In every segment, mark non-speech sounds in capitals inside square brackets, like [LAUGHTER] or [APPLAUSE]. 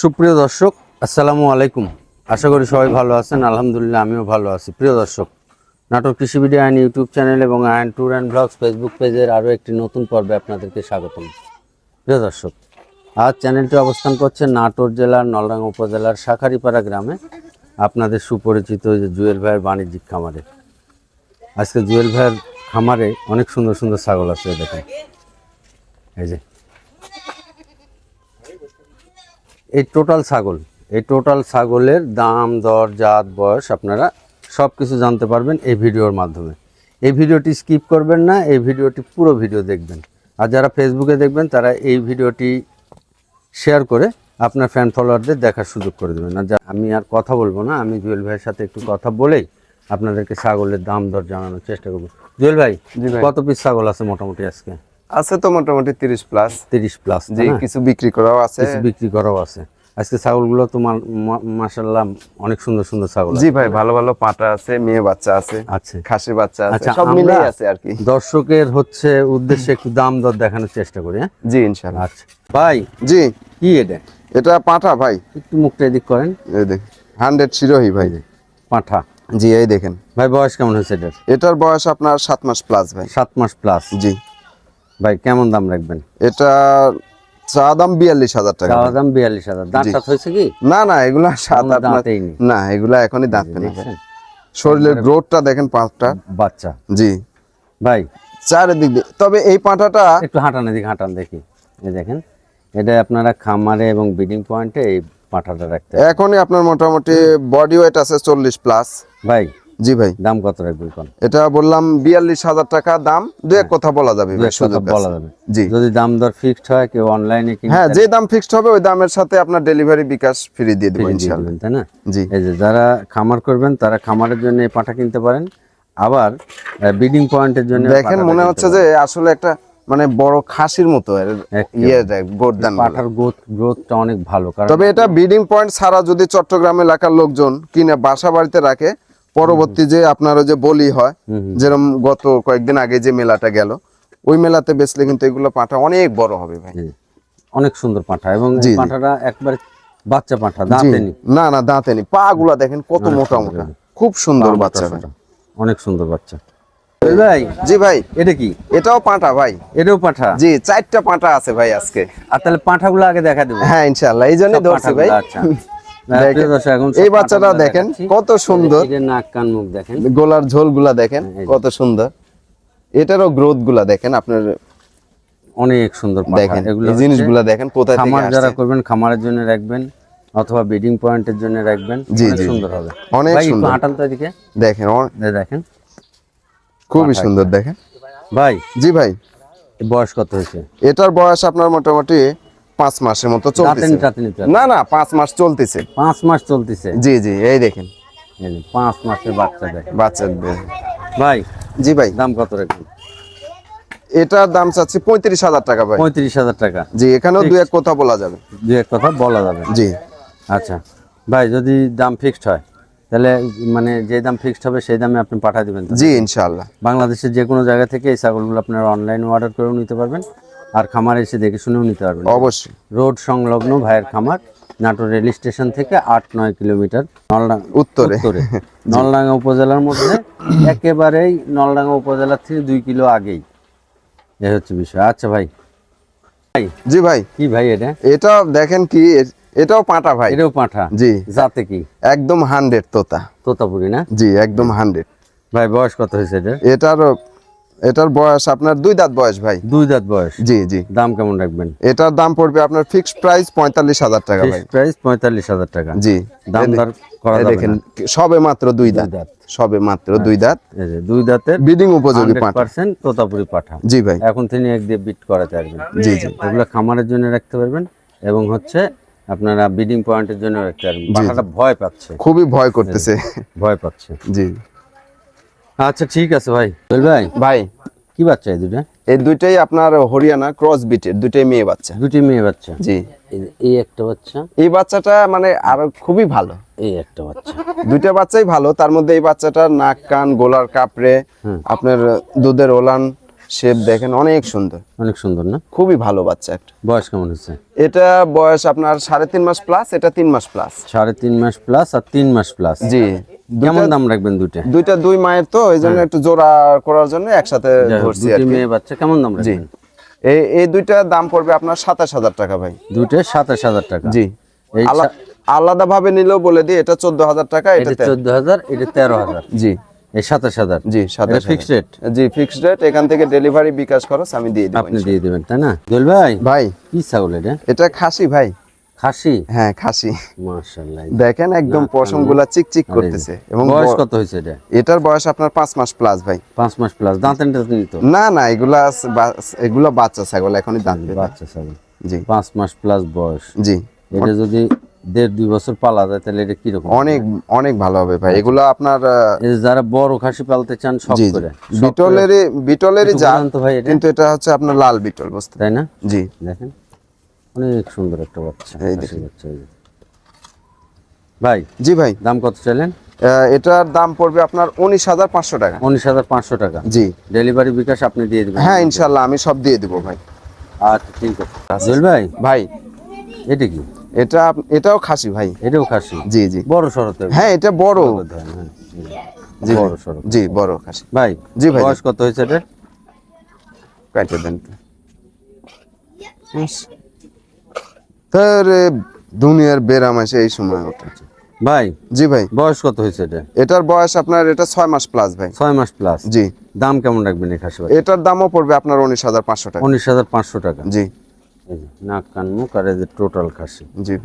সুপ্রিয় দর্শক, আসসালামু আলাইকুম। আশা করি সবাই ভালো আছেন। আলহামদুলিল্লাহ, আমিও ভালো আছি। প্রিয় দর্শক নাটক কৃষি ভিডিও আইন ইউটিউব চ্যানেল এবং আইন ট্যুর অ্যান্ড ব্লগস ফেসবুক পেজের আরও একটি নতুন পর্বে আপনাদেরকে স্বাগতম। প্রিয় দর্শক, আজ চ্যানেলটি অবস্থান করছে নাটোর জেলার নলডাঙ্গা উপজেলার শাখারিপাড়া গ্রামে, আপনাদের সুপরিচিত যে জুয়েল ভাইয়ের বাণিজ্যিক খামারে। আজকে জুয়েল ভাইয়ের খামারে অনেক সুন্দর সুন্দর ছাগল আছে, দেখেন। এই যে এই টোটাল ছাগল এই টোটাল ছাগলের দাম দর জাত বয়স আপনারা সব কিছু জানতে পারবেন এই ভিডিওর মাধ্যমে। এই ভিডিওটি স্কিপ করবেন না এই ভিডিওটি পুরো ভিডিও দেখবেন। আর যারা ফেসবুকে দেখবেন তারা এই ভিডিওটি শেয়ার করে আপনার ফ্যান ফলোয়ারদের দেখার সুযোগ করে দেবেন। আর যা- আমি আর কথা বলব না আমি জুয়েল ভাইয়ের সাথে একটু কথা বলেই আপনাদেরকে ছাগলের দাম দর জানানোর চেষ্টা করব। জুয়েল ভাই। কত পিস ছাগল আছে মোটামুটি আজকে? আছে তো মোটামুটি তিরিশ প্লাস তিরিশ প্লাস জি কিছু বিক্রি করাও আছে। কিছু বিক্রি করাও আছে। আজকে ছাগলগুলো তো মাসাল্লাহ অনেক সুন্দর সুন্দর ছাগল জি ভাই ভালো ভালো পাটা আছে মেয়ে বাচ্চা আছে আছে খাসি বাচ্চা আছে আচ্ছা, সব মিলেই আছে আর কি। দর্শকের হচ্ছে উদ্দেশ্যে একটু দাম দর দেখানোর চেষ্টা করি হ্যাঁ? জি ইনশাল্লাহ আচ্ছা ভাই জি। কি এটা? এটা পাঠা ভাই। একটু মুখটা এদিক করেন। এই দেখ হান্ড্রেড শিরোহি ভাই। পাঁঠা। জি এই দেখেন। ভাই বয়স কেমন হয়েছে এটার? এটার বয়স আপনার সাত মাস প্লাস ভাই। সাত মাস প্লাস জি। ভাই কেমন দাম রাখবেন? এটা চা দাম বিয়াল্লিশ হাজার টাকা ভাই। দাম বিয়াল্লিশ হাজার। দাঁত টাত হয়েছে কি? না না এগুলা সাত আট দাঁতেই না এগুলা এখনই দাঁত না শরীরের গ্রোথটা দেখেন পাঁচটা। বাচ্চা। জি। ভাই। চারিদিক দিয়ে তবে এই পাঁঠাটা একটু হাঁটান এদিকে হাঁটান দেখি। এই দেখেন এটা আপনারা খামারে এবং বিডিং পয়েন্টে এই পাঁঠাটা রাখতে এখনই আপনার মোটামুটি বডি ওয়েট আছে চল্লিশ প্লাস ভাই জি ভাই। দাম কত রাখবেন কোন এটা বললাম বিয়াল্লিশ হাজার টাকা দাম দু এক কথা বলা যাবে বলা যাবে। জি। যদি দাম দর ফিক্সড হয় কেউ অনলাইনে হ্যাঁ যে দাম ফিক্সড হবে ওই দামের সাথে আপনার ডেলিভারি বিকাশ ফ্রি দিয়ে দেবো দিয়ে তাই না? জি। এই যে যারা খামার করবেন তারা খামারের জন্য এই পাঠা কিনতে পারেন। আবার বিডিং পয়েন্টের জন্য দেখেন মনে হচ্ছে যে আসলে একটা মানে বড় খাসির মতো ইয়ে পাঠার গ্রোথ গ্রোথটা অনেক ভালো কারণ তবে এটা ব্রিডিং পয়েন্ট ছাড়া যদি চট্টগ্রাম এলাকার লোকজন কিনে বাসা বাড়িতে রাখে পরবর্তী যে আপনার যে বলি হয় যেরকম গত কয়েকদিন আগে যে মেলাটা গেল ওই মেলাতে বেচলে কিন্তু এগুলো পাঠা অনেক বড় হবে ভাই। অনেক সুন্দর পাঠা এবং। পাঠাটা একবারে বাচ্চা পাঠা জি। দাঁতে না না দাঁতে নি পা গুলা দেখেন কত মোটা মোটা। খুব সুন্দর বাচ্চা অনেক সুন্দর বাচ্চা। ভাই জি ভাই। এটা কি? এটাও পাঁঠা ভাই। এটাও পাঠা? জি চারটা পাঁঠা আছে ভাই আজকে। আর তাহলে পাঠাগুলো আগে দেখা দেবো। হ্যাঁ ইনশাল্লাহ এই জন্যই ধরছি ভাই। আচ্ছা। এই বাচ্চাটা দেখেন কত সুন্দর। নাক কান মুখ দেখেন। গোলার ঝোলগুলা দেখেন। কত সুন্দর। এটারও গ্রোথগুলা দেখেন আপনার অনেক সুন্দর দেখেন এগুলো জিনিসগুলা দেখেন কোথায় খামার যারা করবেন খামারের জন্য রাখবেন অথবা ব্রিডিং পয়েন্টের জন্য রাখবেন। জি। সুন্দর হবে। অনেক সুন্দর। হাঁটান তো এদিকে। দেখেন দেখেন। খুবই সুন্দর দেখেন। ভাই জি ভাই। বয়স কত হয়েছে? এটার বয়স আপনার মোটামুটি পাঁচ মাসের মতো চলতেছে। না না পাঁচ মাস চলতেছে। পাঁচ মাস চলতেছে? জি জি এই দেখেন। পাঁচ মাসের বাচ্চা দেখেন। বাচ্চাদের ভাই জি ভাই। দাম কত রাখবেন এটার দাম চাচ্ছি পঁয়ত্রিশ হাজার টাকা ভাই। পঁয়ত্রিশ হাজার টাকা। জি এখানেও দু এক কথা বলা যাবে। দু এক কথা বলা যাবে জি। আচ্ছা। ভাই যদি দাম ফিক্সড হয় তাহলে মানে যে দাম ফিক্সড হবে সেই দামে আপনি পাঠিয়ে দেবেন জি ইনশাল্লাহ বাংলাদেশের যে কোনো জায়গা থেকে এই ছাগলগুলো আপনারা অনলাইনে অর্ডার করেও নিতে পারবেন। আর খামারে এসে দেখে শুনেও নিতে পারবেন। অবশ্যই। রোড সংলগ্ন ভাইয়ের খামার নাটোর রেল স্টেশন থেকে আট নয় কিলোমিটার নলডাঙ্গা উত্তরে। উত্তরে। নলডাঙ্গা উপজেলার মধ্যে একেবারেই নলডাঙ্গা উপজেলার থেকে দুই কিলো আগেই। এ হচ্ছে বিষয়। আচ্ছা ভাই। ভাই জি ভাই। কি ভাই এটা? এটা দেখেন কি এটাও পাটা ভাই। এটাও পাঠা জি। যাতে কি? একদম হান্ড্রেড তোতা। তোতাপুরি না? জি একদম হান্ড্রেড। ভাই বয়স কত হয়েছে এটার? এটার এটার বয়স আপনার দুই দাঁত বয়স ভাই। দুই দাঁত বয়স। জি জি। দাম কেমন রাখবেন? এটার দাম পড়বে আপনার ফিক্সড প্রাইস পঁয়তাল্লিশ হাজার টাকা ভাই। প্রাইস পঁয়তাল্লিশ হাজার টাকা। জি। দাম দর করা দেখেন সবে মাত্র দুই দাঁত। দাঁত। সবে মাত্র দুই দাঁত। দুই দাঁতের বিডিং উপযোগী পার্সেন্ট তোতাপুরি পাঠা। জি ভাই। এখন তিনি এক দিয়ে বিট করাতে পারবেন জি জি। এগুলো খামারের জন্য রাখতে পারবেন এবং হচ্ছে আপনারা বিডিং পয়েন্টের জন্য রাখতে পারবেন। পাঠাটা ভয় পাচ্ছে। খুবই ভয় করতেছে। ভয় পাচ্ছে। জি। আচ্ছা ঠিক আছে ভাই। ভাই। ভাই। কি বাচ্চা এই দুটো এই দুইটাই আপনার হরিয়ানা ক্রস বিটের দুইটাই মেয়ে বাচ্চা। দুটি মেয়ে বাচ্চা? জি। এই একটা বাচ্চা? এই বাচ্চাটা মানে আরও খুবই ভালো। এই একটা বাচ্চা। দুইটা বাচ্চাই ভালো তার মধ্যে এই বাচ্চাটা নাক কান গোলার কাপড়ে আপনার দুধের ওলান শেপ দেখেন অনেক সুন্দর। অনেক সুন্দর না? খুবই ভালো বাচ্চা একটা। বয়স কেমন হচ্ছে? এটা বয়স আপনার সাড়ে তিন মাস প্লাস এটা তিন মাস প্লাস সাড়ে তিন মাস প্লাস আর তিন মাস প্লাস জি। কেমন দাম রাখবেন দুইটা? দুইটা দুই মায়ের তো এই জন্য একটু জোড়া করার জন্য একসাথে ধরছি আর। মেয়ে বাচ্চা কেমন দাম জি। রাখবেন? এই এই দুইটা দাম পড়বে আপনার সাতাশ হাজার টাকা ভাই। দুইটা সাতাশ হাজার টাকা। জি। আলাদা ভাবে নিলেও বলে দিই এটা চোদ্দ হাজার টাকা এটা এটা চোদ্দ হাজার এটা তেরো হাজার। জি। এই জি সাতাশ ফিক্সড রেট জি ফিক্সড রেট এখান থেকে ডেলিভারি বিকাশ খরচ আমি দিয়ে দিব আপনি দিয়ে দেবেন তাই না? দোল ভাই ভাই। কি ছাগল এটা? এটা খাসি ভাই। খাসি? হ্যাঁ খাসি। মাশাআল্লাহ দেখেন একদম পশমগুলা চিকচিক করতেছে এবং বয়স কত হয়েছে এটা? এটার বয়স আপনার পাঁচ মাস প্লাস ভাই। পাঁচ মাস প্লাস দাঁতেন টাতেন তো না না এগুলা এগুলা বাচ্চা ছাগল এখনই দাঁত বাচ্চা ছাগল। জি। পাঁচ মাস প্লাস বয়স। জি। এটা যদি দেড় দুই বছর পালা যায় তাহলে এটা কীরকম? অনেক অনেক ভালো হবে ভাই। এগুলো আপনার যারা বড় খাসি পালতে চান সব করে। বিটলেরই বিটলেরই যা ভাই কিন্তু এটা হচ্ছে আপনার লাল বিটল বুঝতে তাই না? জি। দেখেন অনেক সুন্দর একটা বাচ্চা এই এই ভাই জি ভাই। দাম কত চাইলেন? এটার দাম পড়বে আপনার উনিশ হাজার পাঁচশো টাকা। উনিশ হাজার পাঁচশো টাকা। জি। ডেলিভারি বিকাশ আপনি দিয়ে দেবেন। হ্যাঁ ইনশাল্লাহ আমি সব দিয়ে দেবো ভাই। আচ্ছা ঠিক আছে। ভাই? ভাই। এটা কি? এটা এটাও খাসি ভাই। এটাও খাসি? জি জি। বড় সরতে হ্যাঁ এটা বড়। জি বড় ভাই। জি বড় খাসি। ভাই জি ভাই। বয়স কত হয়েছে এটা? কাটে দেন। তারে দুনিয়ার বেরাম আসে এই সময় ওঠে ভাই জি ভাই। বয়স কত হয়েছে এটা? এটার বয়স আপনার এটা ছয় মাস প্লাস ভাই। ছয় মাস প্লাস জি। দাম কেমন রাখবেন এই খাসি বাচ্চা এটার দামও পড়বে আপনার উনিশ হাজার পাঁচশো টাকা। উনিশ হাজার পাঁচশো টাকা। জি। নাক কান মুখ আর যে টোটাল খাসি। জি।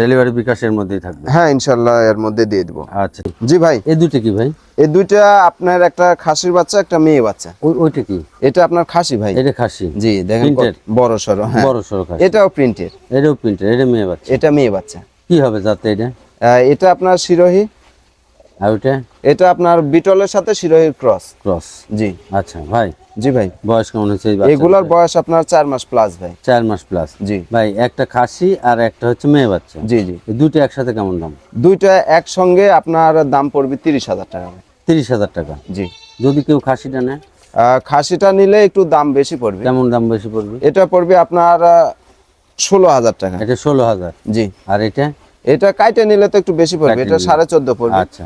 ডেলিভারি বিকাশের মধ্যেই থাকবে? হ্যাঁ ইনশাল্লাহ এর মধ্যে দিয়ে দিব। আচ্ছা। জি ভাই। এই দুটো কি ভাই? এই দুইটা আপনার একটা খাসির বাচ্চা একটা মেয়ে বাচ্চা। ওই ওইটা কি? এটা আপনার খাসি ভাই। এটা খাসি? জি দেখেন বড় সড়ো হ্যাঁ। বড় সড়ো খাসি। এটাও প্রিন্টের এটাও প্রিন্টের এটা মেয়ে বাচ্চা। এটা মেয়ে বাচ্চা। কি হবে যাতে এটা? এটা আপনার শিরোহী। আর ওইটা? এটা আপনার বিটলের সাথে শিরোহীর ক্রস ক্রস জি। আচ্ছা ভাই। জি ভাই। বয়স কেমন হয়েছে এই এগুলার বয়স আপনার চার মাস প্লাস ভাই। চার মাস প্লাস জি। ভাই একটা খাসি আর একটা হচ্ছে মেয়ে বাচ্চা। জি জি। এই দুটো একসাথে কেমন দাম? দুইটা একসঙ্গে আপনার দাম পড়বে তিরিশ হাজার টাকা। তিরিশ হাজার টাকা। জি। যদি কেউ খাসিটা নেয়? খাসিটা নিলে একটু দাম বেশি পড়বে। কেমন দাম বেশি পড়বে? এটা পড়বে আপনার ষোলো হাজার টাকা। এটা ষোলো হাজার। জি। আর এটা? এটা কাইটে নিলে তো একটু বেশি পড়বে। এটা সাড়ে চোদ্দ পড়বে। আচ্ছা।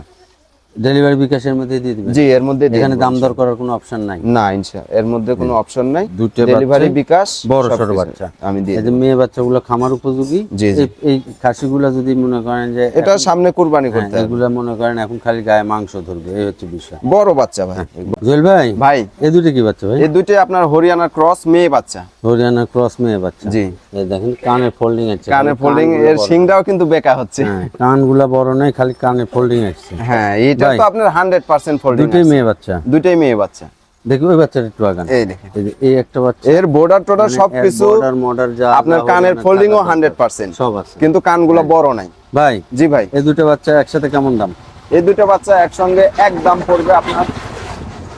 ডেলিভারি বিকাশের মধ্যে দিয়ে দিবেন। জি এর মধ্যে এখানে দাম দর করার কোনো অপশন নাই। না ইনশা এর মধ্যে কোনো অপশন নাই। দুটো ডেলিভারি বিকাশ বড় বাচ্চা। আমি দিয়ে এই যে মেয়ে বাচ্চাগুলো খামার উপযোগী জি, জি। এই- খাসিগুলো যদি মনে করেন যে এটা সামনে কুরবানি হ্যাঁ, করতে এগুলা মনে করেন এখন খালি গায়ে মাংস ধরবে এই হচ্ছে বিষয়। বড় বাচ্চা ভাই জুয়েল ভাই ভাই। এই দুটো কি বাচ্চা ভাই? এই দুইটাই আপনার হরিয়ানা ক্রস মেয়ে বাচ্চা। হরিয়ানা ক্রস মেয়ে বাচ্চা। জি। দেখেন কানে ফোল্ডিং আছে। কানে ফোল্ডিং এর। সিংটাও কিন্তু বেকা হচ্ছে। হ্যাঁ কানগুলা বড় নয় খালি কানে ফোল্ডিং আছে হ্যাঁ এটা ভাই। তো আপনার হান্ড্রেড পার্সেন্ট ফোল্ডিং দুটোই মেয়ে বাচ্চা। দুইটাই মেয়ে বাচ্চা। দেখি ওই বাচ্চাটা একটু আগান। এই দেখেন। এই একটা বাচ্চা। এর বর্ডার টোডার সবকিছু বর্ডার মর্ডার যা আপনার কানের তা হান্ড্রেড পার্সেন্ট সব আছে। কিন্তু কানগুলো বড় নাই। ভাই জি ভাই। এই দুটো বাচ্চা একসাথে কেমন দাম? এই দুটো বাচ্চা একসঙ্গে একদম পড়বে আপনার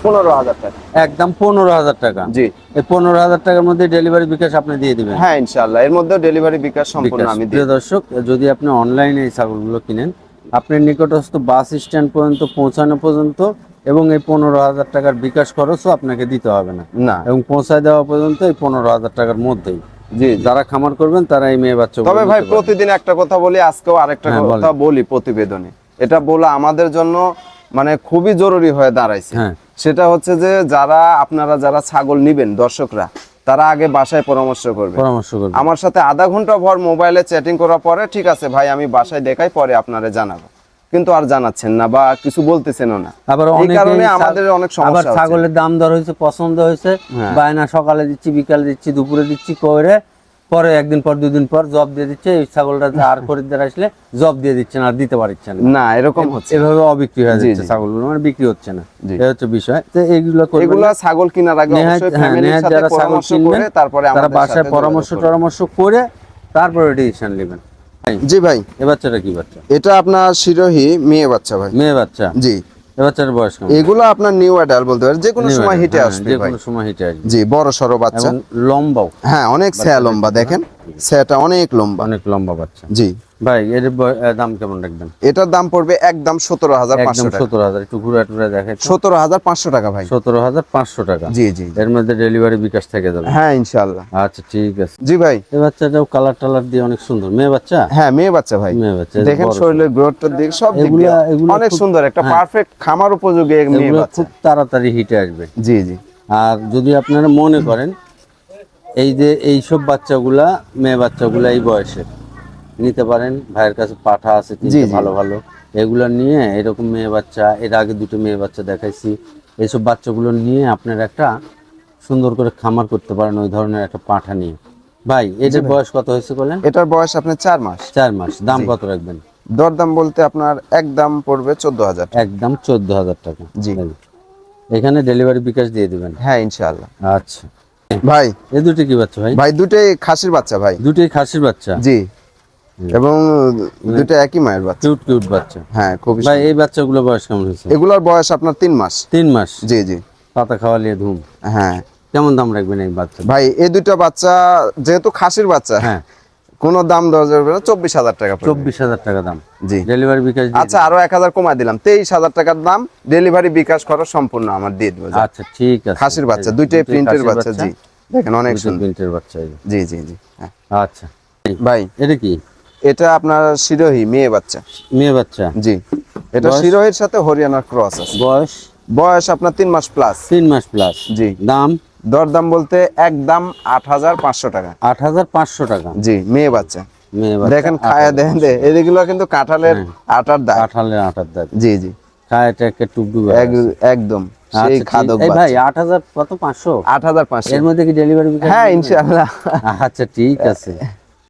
পনেরো হাজার টাকা। একদম পনেরো হাজার টাকা। জি। এই পনেরো হাজার টাকার মধ্যে ডেলিভারি বিকাশ আপনি দিয়ে দিবেন। হ্যাঁ ইনশাআল্লাহ। এর মধ্যে ডেলিভারি বিকাশ সম্পূর্ণ আমি দর্শক যদি আপনি অনলাইনে এই ছাগলগুলো কিনেন আপনার নিকটস্থ বাস স্ট্যান্ড পর্যন্ত পৌঁছানো পর্যন্ত এবং এই পনেরো হাজার টাকার বিকাশ খরচও আপনাকে দিতে হবে না। না। এবং পৌঁছায় দেওয়া পর্যন্ত এই পনেরো হাজার টাকার মধ্যেই। জি যারা খামার করবেন তারা এই মেয়ে বাচ্চা তবে ভাই প্রতিদিন একটা কথা বলি আজকেও আরেকটা হ্যাঁ, কথা বলি প্রতিবেদনে। এটা বলা আমাদের জন্য মানে খুবই জরুরি হয়ে দাঁড়াইছে। হ্যাঁ। সেটা হচ্ছে যে যারা আপনারা যারা ছাগল নিবেন দর্শকরা তারা আগে বাসায় পরামর্শ করবে। পরামর্শ করবে। আমার সাথে আধা ঘণ্টা ভর মোবাইলে চ্যাটিং করার পরে ঠিক আছে ভাই আমি বাসায় দেখাই পরে আপনারে জানাব। কিন্তু আর জানাচ্ছেন না বা কিছু বলতেছেন না। আবার এই কারণে আমাদের অনেক সমস্যা আবার ছাগলের দাম দর হয়েছে পছন্দ হয়েছে। হ্যাঁ। বায়না সকালে দিচ্ছি বিকালে দিচ্ছি দুপুরে দিচ্ছি করে পরে একদিন পর দুদিন পর জব দিয়ে দিচ্ছে এই ছাগলটা আর [LAUGHS] খরিদ্দার আসলে জব দিয়ে দিচ্ছেন আর দিতে পারছেন না। না এরকম হচ্ছে এভাবে অবিক্রি হয়ে যাচ্ছে। ছাগলগুলো মানে বিক্রি হচ্ছে না। এই হচ্ছে বিষয়। তো এইগুলো এগুলা ছাগল কেনার আগে অবশ্যই ফ্যামিলির সাথে যারা ছাগল পরামর্শ করে তারপরে তারা আমাদের বাসায় সাথে পরামর্শ টরামর্শ করে তারপরে ডিসিশন নেবেন। জি ভাই। এ বাচ্চাটা কি বাচ্চা? এটা আপনার শিরোহী মেয়ে বাচ্চা ভাই। মেয়ে বাচ্চা? জি। বাচ্চার বয়স এগুলো আপনার নিউ অ্যাডাল বলতে পারেন যে কোনো সময় হিটে হ্যাঁ, আসবে যে কোনো সময় হিটে আসবে। জি বড় সড়ো বাচ্চা। লম্বাও। হ্যাঁ অনেক স্যা লম্বা দেখেন। স্যাটা অনেক লম্বা। অনেক লম্বা বাচ্চা। জি। ভাই এর দাম কেমন রাখবেন? এটার দাম পড়বে একদম সতেরো হাজার পাঁচশো সতেরো হাজার একটু ঘুরে টুরে দেখে সতেরো হাজার পাঁচশো টাকা ভাই। সতেরো হাজার পাঁচশো টাকা। জি জি এর মধ্যে ডেলিভারি বিকাশ থেকে যাবে। হ্যাঁ ইনশাল্লাহ আচ্ছা ঠিক আছে। জি ভাই। এই বাচ্চাটাও কালার টালার দিয়ে অনেক সুন্দর। মেয়ে বাচ্চা? হ্যাঁ মেয়ে বাচ্চা ভাই। মেয়ে বাচ্চা দেখেন শরীরের গ্রোথটার দিক সব এগুলা- অনেক সুন্দর একটা পারফেক্ট খামার উপযোগী মেয়ে বাচ্চা। খুব তাড়াতাড়ি হিটে আসবে। জি জি। আর যদি আপনারা মনে করেন এই যে এইসব বাচ্চাগুলা মেয়ে বাচ্চাগুলা এই বয়সে নিতে পারেন। ভাইয়ের কাছে পাঠা আছে তিনটে ভালো ভালো। এগুলা নিয়ে এরকম মেয়ে বাচ্চা এর আগে দুটো মেয়ে বাচ্চা দেখাইছি। এইসব বাচ্চাগুলো নিয়ে আপনার একটা সুন্দর করে খামার করতে পারেন ওই ধরনের একটা পাঠা নিয়ে। ভাই এদের বয়স কত হয়েছে বলেন? এটার বয়স আপনার চার মাস। চার মাস। দাম কত রাখবেন? দরদাম বলতে আপনার একদম পড়বে চোদ্দ হাজার একদম চোদ্দ হাজার টাকা। জি। এখানে ডেলিভারি বিকাশ দিয়ে দিবেন? হ্যাঁ ইনশাআল্লাহ। আচ্ছা। ভাই। এ দুটি কি বাচ্চা ভাই? ভাই দুটোই খাসির বাচ্চা ভাই। দুটোই খাসির বাচ্চা? জি। এবং দুটো একই মায়ের বাচ্চা। কিউট কিউট বাচ্চা। হ্যাঁ খুবই ভাই এই বাচ্চাগুলো বয়স কেমন হয়েছে? এগুলোর বয়স আপনার তিন মাস। তিন মাস? জি জি। পাতা খাওয়ালিয়ে ধুম। হ্যাঁ। কেমন দাম রাখবেন এই বাচ্চা? ভাই এই দুটো বাচ্চা যেহেতু খাসির বাচ্চা হ্যাঁ। কোনো দাম যাবে না চব্বিশ হাজার টাকা। চব্বিশ হাজার টাকা দাম। জি। ডেলিভারি বিকাশ আচ্ছা আরও এক হাজার কমায় দিলাম। তেইশ হাজার টাকার দাম ডেলিভারি বিকাশ খরচ সম্পূর্ণ আমার দিয়ে দেবো আচ্ছা ঠিক আছে। খাসির বাচ্চা দুইটাই প্রিন্টের বাচ্চা জি। দেখেন অনেক সুন্দর। প্রিন্টের বাচ্চা জি জি জি হ্যাঁ। আচ্ছা। ভাই। এটা কি? এটা আপনার শিরোহী মেয়ে বাচ্চা। মেয়ে বাচ্চা। জি। এটা শিরোহীর সাথে হরিয়ানার ক্রস আছে। বয়স? বয়স আপনার তিন মাস প্লাস তিন মাস প্লাস জি। দাম? দরদাম বলতে একদম আট হাজার পাঁচশো টাকা। আট হাজার পাঁচশো টাকা। জি মেয়ে বাচ্চা। মেয়ে বাচ্চা দেখেন খায়া দেখেন দে। এগুলো কিন্তু কাঁঠালের আটার দাগ আঠালের আটার দাগ জি জি। খায় টাকে টুকটুক এক- একদম। সেই খাদক ভাই আট হাজার কত? পাঁচশো? আট হাজার পাঁচশো। এর মধ্যে কি ডেলিভারি হ্যাঁ ইনশাআল্লাহ। আচ্ছা ঠিক আছে।